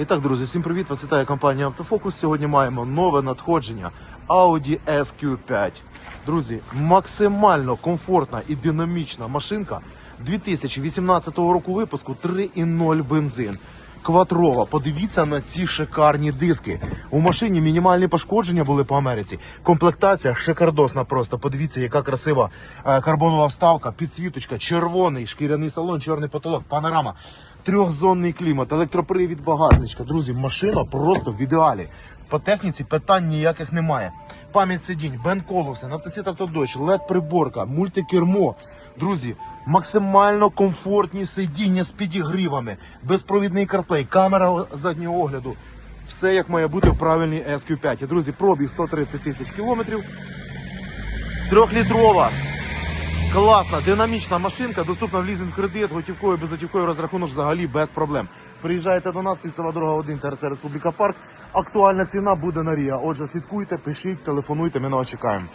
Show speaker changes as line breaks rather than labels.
І так, друзі, всім привіт! Вас вітає компанія Автофокус. Сьогодні маємо нове надходження Audi SQ5. Друзі, максимально комфортна і динамічна машинка 2018 року випуску 3,0 бензин. Кватрова, подивіться на ці шикарні диски. У машині мінімальні пошкодження були по Америці. Комплектація шикардосна просто. Подивіться, яка красива е, карбонова вставка, підсвіточка, червоний шкіряний салон, чорний потолок, панорама. Трьохзонний клімат, електропривід багажничка. Друзі, машина просто в ідеалі. По техніці питань ніяких немає. Пам'ять сидінь, бен колоси, автосвіт автодощ, led приборка, мультикермо. Друзі, максимально комфортні сидіння з підігрівами, безпровідний CarPlay, камера заднього огляду. Все як має бути в правильній SQ5. Друзі, пробіг 130 тисяч кілометрів. Трьохлітрова. Класна, динамічна машинка, доступна в лізинг кредит, готівкою, безготівкою розрахунок взагалі без проблем. Приїжджаєте до нас, кільцева дорога 1, ТРЦ Республіка Парк. Актуальна ціна буде на Рія. Отже, слідкуйте, пишіть, телефонуйте, ми на вас чекаємо.